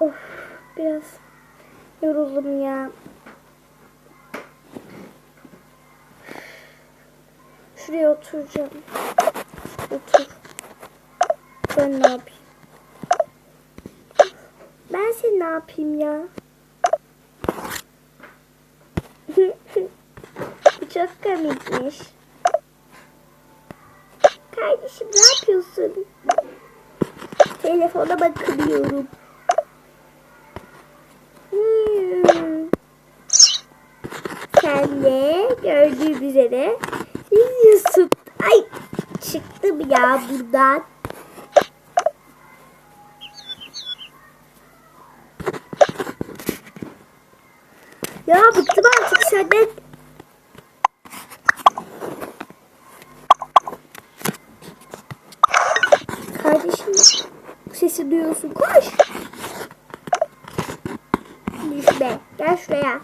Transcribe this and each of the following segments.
Of biraz yoruldum ya. Şuraya oturacağım. Otur. Ben ne yapayım? Ben seni ne yapayım ya? Bu çok komikmiş. Kardeşim ne yapıyorsun? Telefona bakıyorum. Hmm. Sen de gördüğüm üzere izliyorsun. Ay çıktım ya buradan. Assim, meu sucocho. Bicho bem, quer estrear?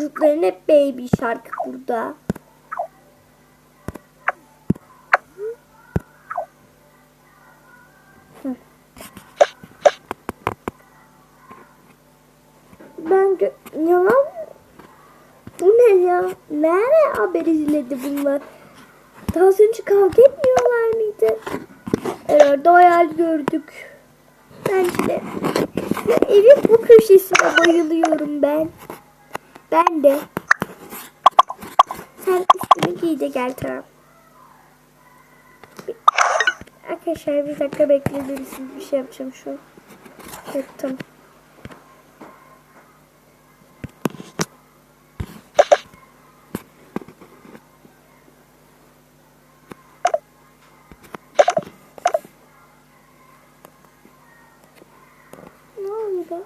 Çocukların hep baby şarkı burada. Ben yalan bu ne ya? Nerede haber izledi bunlar? Daha önce kavga etmiyorlar mıydı? Herhalde hayal gördük. De. Ya evin bu köşesine bayılıyorum ben. Ben de. Sen üstünü giy de gel tamam. Arkadaşlar bir dakika bekleyebilirsiniz. Bir şey yapacağım şu. Yaptım. Ne oldu?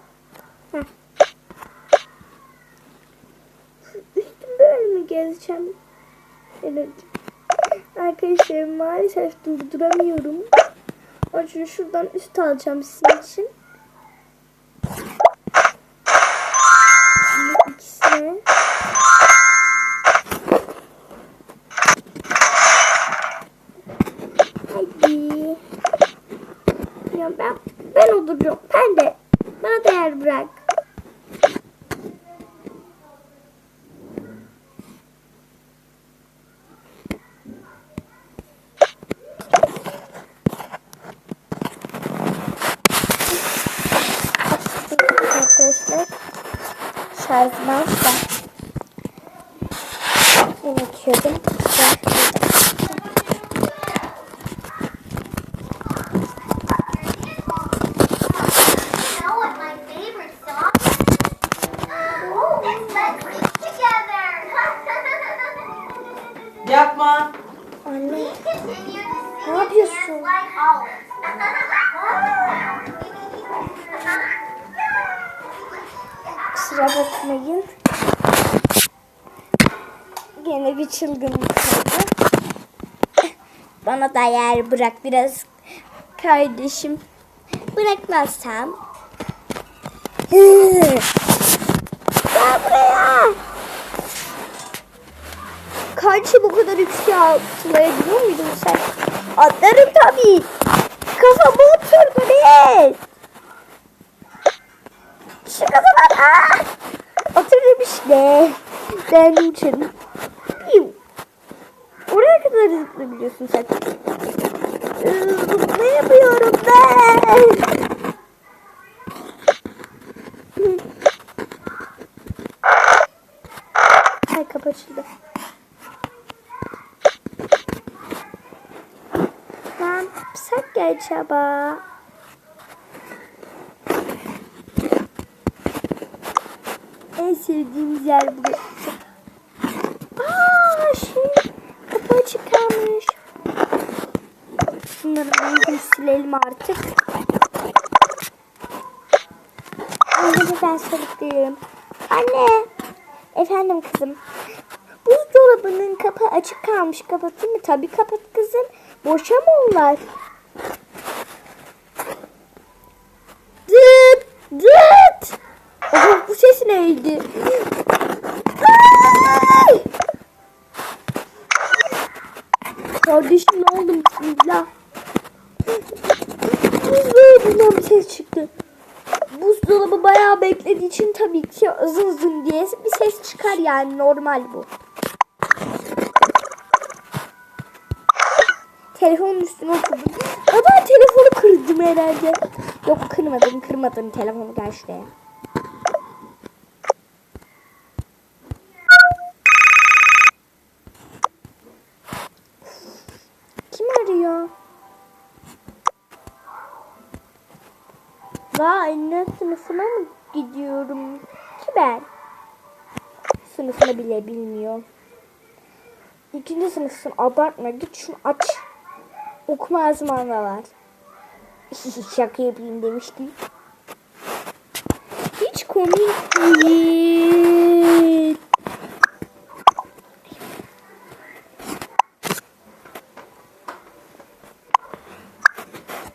Heh. Şu Üstüm böyle mi gezeceğim? Evet. Maalesef durduramıyorum. Onun şuradan üst alacağım sizin için. Bu ikisine. Hadi. Ya ben ben oturacağım. Ben de. Bana değer bırak. Arkadaşlar şarjım azsa unutuyordum. Gene bir çılgınlık oldu. Bana da yer bırak biraz kardeşim. Bırakmazsam. Gel buraya. Kardeşim bu kadar yükseğe atlayabiliyor muydun sen? Atlarım tabii. Kafamı oturdu değil. Şu kafalar. Otururum işte. Ben uçarım. Oraya kadar zıplayabiliyorsun sen. Ee, Zıplayamıyorum ben. Ay kapı açıldı. Ne yapsak ya acaba? En sevdiğimiz yer burası. Şunları bir silelim artık. Annemi ben sürüklüyorum. Anne. Efendim kızım. Buzdolabının kapağı açık kalmış. Kapatayım mı? Tabii kapat kızım. Boşa mı onlar? Çıktı. Buzdolabı bayağı beklediği için tabii ki ızın ızın diye bir ses çıkar yani normal bu. Telefonun üstüne oturdum. Ama telefonu kırdım herhalde. Yok kırmadım kırmadım telefonu gel şuraya. Vay ne sınıfına mı gidiyorum ki ben? Sınıfını bile bilmiyor. İkinci sınıfsın abartma git şunu aç. Okuma yazman da var. Şaka yapayım demiştim. Hiç komik değil.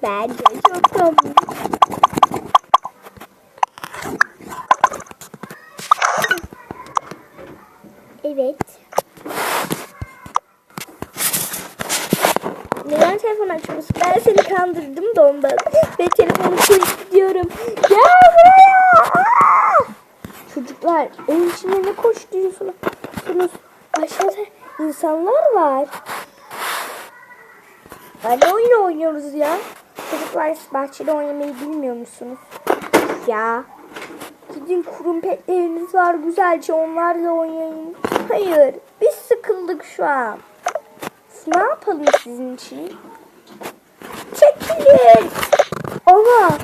Bence çok komik. Evet. Neden telefon açmıyorsun? Ben seni kandırdım da ondan. Ve telefonu koyup gidiyorum. Gel buraya. Çocuklar evin içinde ne koşturuyorsunuz? Aşağıda insanlar var. Hadi oyun oynuyoruz ya. Çocuklar bahçede oynamayı bilmiyor musunuz? Ya. Gidin kurumpetleriniz var güzelce onlarla oynayın. Hayır biz sıkıldık şu an. Ne yapalım sizin için? Çekilin. Oha.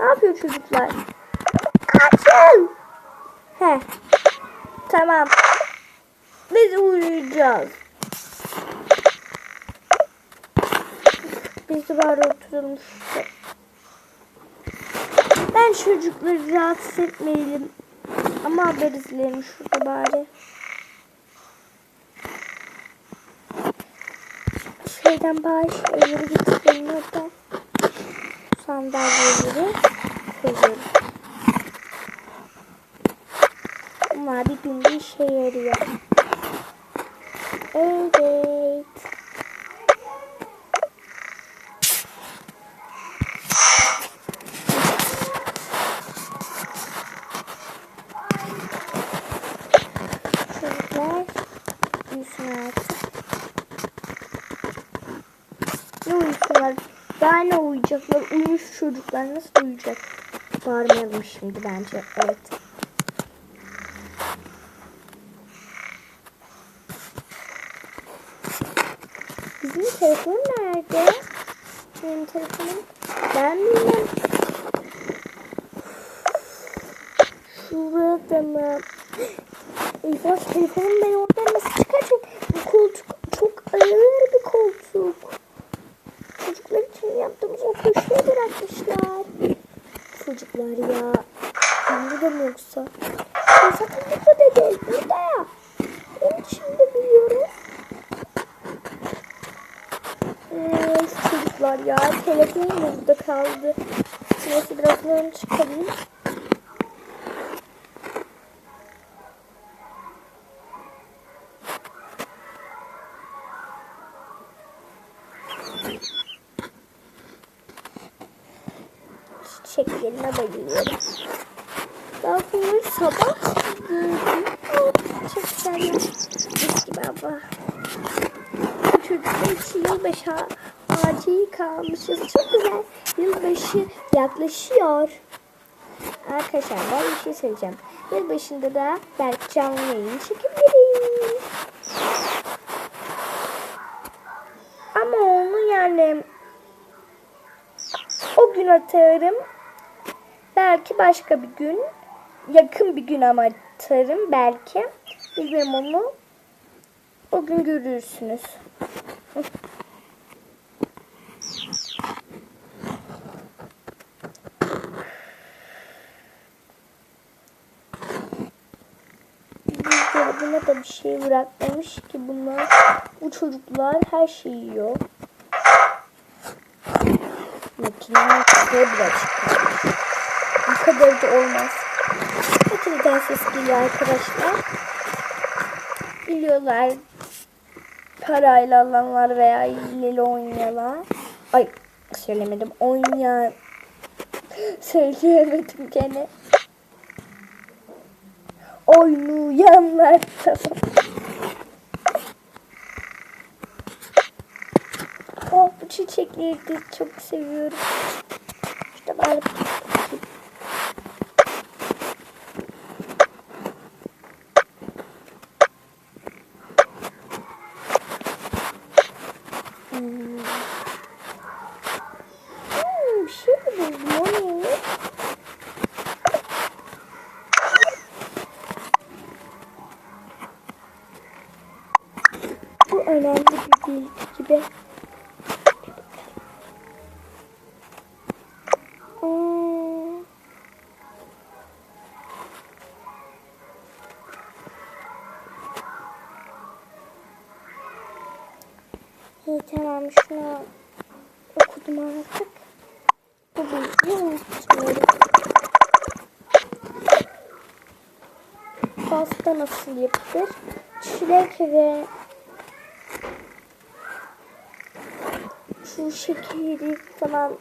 Ne yapıyor çocuklar? Kaçın. He. Tamam. Biz uyuyacağız. Biz de bari oturalım. Ben çocukları rahatsız etmeyelim. Ama haber izleyelim şurada bari. Şeyden bari şeyleri getirelim orada. Sandalyeleri koyalım. Bunlar bir günde işe yarıyor. Evet. Çocuklar uyusun artık. Ne uyusunlar? Daha ne uyuyacaklar? Uyumuş çocuklar nasıl uyuyacak? Bağırmayalım şimdi bence. Evet. Bizim telefon nerede? Benim telefonum. Ben bilmem. Şurada mı? Eyvah telefonum ben nasıl çıkaracağım? Bu koltuk çok ağır bir koltuk. Çocuklar için yaptığımız o köşeye bırakmışlar. Çocuklar ya. Burada mı yoksa? Ya zaten burada da değil. Burada ya. Onun için de biliyorum. Evet çocuklar ya. Telefonum burada kaldı. Neyse biraz onu çıkarayım. çiçeklerine bayılıyorum. Daha sonra sabah gördüm. Gibi abla. Bu çocuklar için yılbaşı ağacı kalmışız. Çok güzel. Yılbaşı yaklaşıyor. Arkadaşlar ben bir şey söyleyeceğim. Yılbaşında da belki canlı yayın çekebilirim. Ama onu yani o gün atarım. Belki başka bir gün. Yakın bir gün ama atarım belki. Bilmiyorum onu. O gün görürsünüz. Bana da bir şey bırakmamış ki bunlar. Bu çocuklar her şeyi yiyor. Makinenin bile çıkıyor. Bu kadar da olmaz. Makineden ses geliyor arkadaşlar. Biliyorlar parayla alanlar veya hileli oynayanlar. Ay söylemedim. Oynayan söyleyemedim gene. Oynayanlar. Oh bu çiçekleri de çok seviyorum. İşte böyle Hmm. Hmm, bir şey mi buldum o neymiş? Bu önemli bir bilgi gibi. Hmm. İyi tamam şunu okudum artık. Bu bilgiyi unutmuyorum. Pasta nasıl yapılır? Çilek ve şu şekeri falan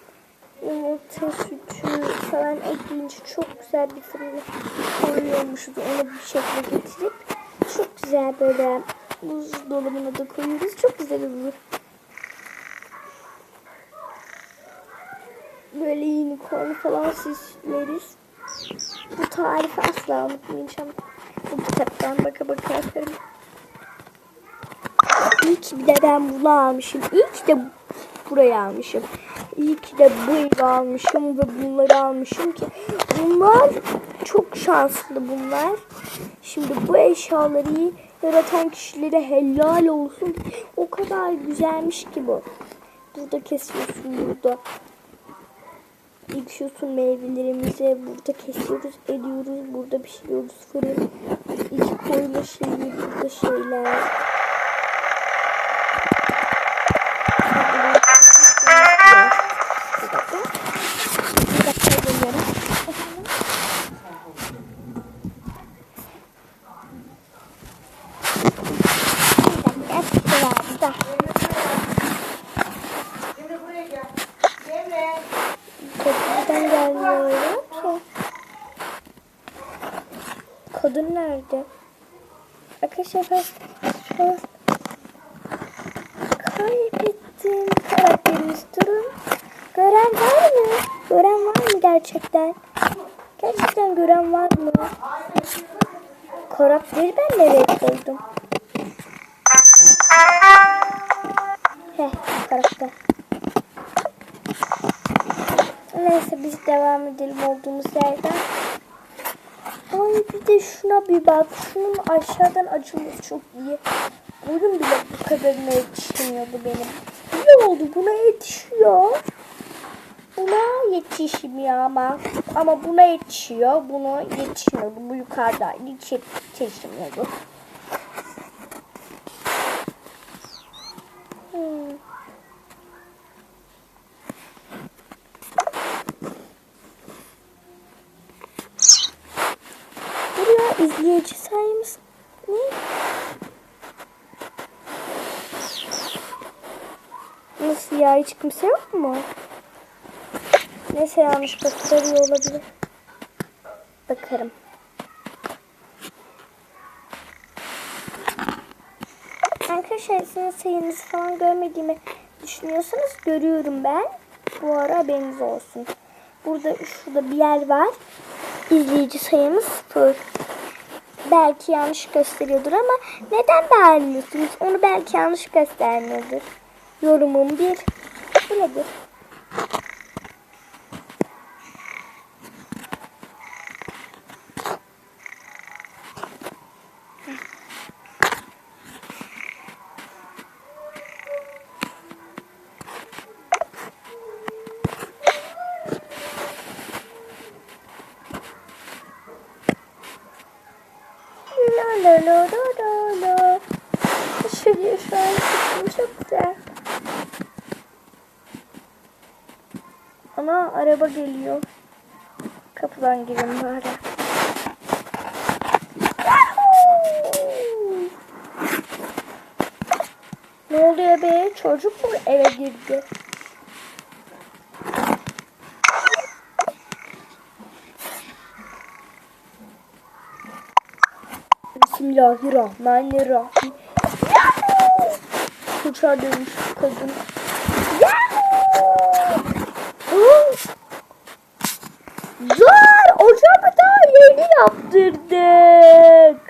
yumurta sütü falan ekleyince çok güzel bir fırına koyuyormuşuz. Onu bir şekilde getirip çok güzel böyle buzdolabına da koyuyoruz. Çok güzel olur. Böyle unicorn falan süsleriz. Bu tarifi asla unutmayacağım. Bu kitaptan baka baka yaparım. İyi bir de ben bunu almışım. İyi de buraya almışım. İyi ki de bu almışım ve bunları almışım ki bunlar çok şanslı bunlar. Şimdi bu eşyaları yaratan kişilere helal olsun. O kadar güzelmiş ki bu. Burada kesiyorsun burada. Yıkıyorsun meyvelerimizi burada kesiyoruz ediyoruz burada pişiriyoruz fırın iki koyma şeyi burada şeyler Bir dakika. Bir dakika geliyorum. Efendim? Bir dakika, bir dakika. Şimdi buraya gel. Emre. Kapıdan gelmiyor ki. Kadın nerede? Arkadaşlar ben ben kaybettim karakterimiz durun. Gören var mı? Gören var mı gerçekten? Gerçekten gören var mı? Karakteri ben nereye koydum? Heh karakter. Neyse biz devam edelim olduğumuz yerden. Ay bir de şuna bir bak. Şunun aşağıdan açılması çok iyi. Boyum bile bu kadarına yetişmiyordu benim. Ne oldu? Buna yetişiyor. Buna yetişmiyor ama. Ama buna yetişiyor. Bunu yetişmiyordu. Bu yukarıdaydı. Hiç yetişmiyordu. Hmm. Buraya izleyici sayımız ne? Nasıl ya hiç kimse yok mu? Neyse yanlış gösteriyor olabilir. Bakarım. Arkadaşlar sizin sayınızı falan görmediğimi düşünüyorsanız görüyorum ben. Bu ara haberiniz olsun. Burada şurada bir yer var. İzleyici sayımız sıfır. Belki yanlış gösteriyordur ama neden beğenmiyorsunuz? Onu belki yanlış göstermiyordur. Yorumum bir. Böyledir. Araba geliyor. Kapıdan girin bari. Ne oluyor be? Çocuk mu eve girdi? Bismillahirrahmanirrahim. Uçağa dönmüş kadın. Dur! Ocağımı daha yeni yaptırdık.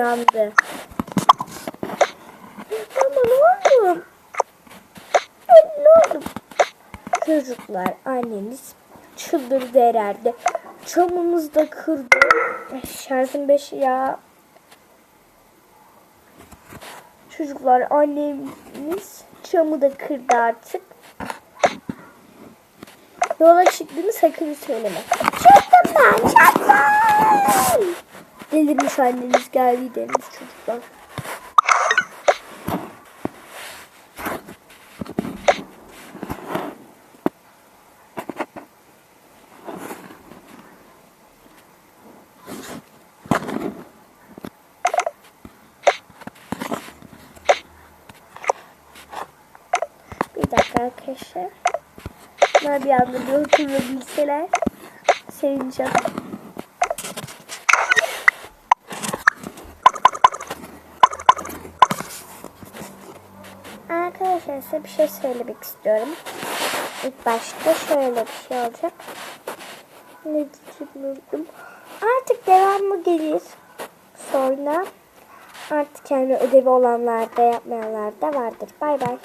Uyandı. Ama ne oldu? Ay, Ne oldu? Çocuklar anneniz çıldırdı herhalde. Çamımızı da kırdı. Şarjım beş ya. Çocuklar annemiz çamı da kırdı artık. Yola çıktığını sakın söyleme. Çıktım ben çıktım. Delirmiş anneniz geldi deniz çocuklar. Bir dakika arkadaşlar. Bunlar bir anda bir oturabilseler sevineceğim. Arkadaşlar size bir şey söylemek istiyorum. İlk başta şöyle bir şey olacak. Ne diyeceğimi unuttum. Artık devamı gelir. Sonra artık kendi ödevi olanlar da yapmayanlar da vardır. Bay bay.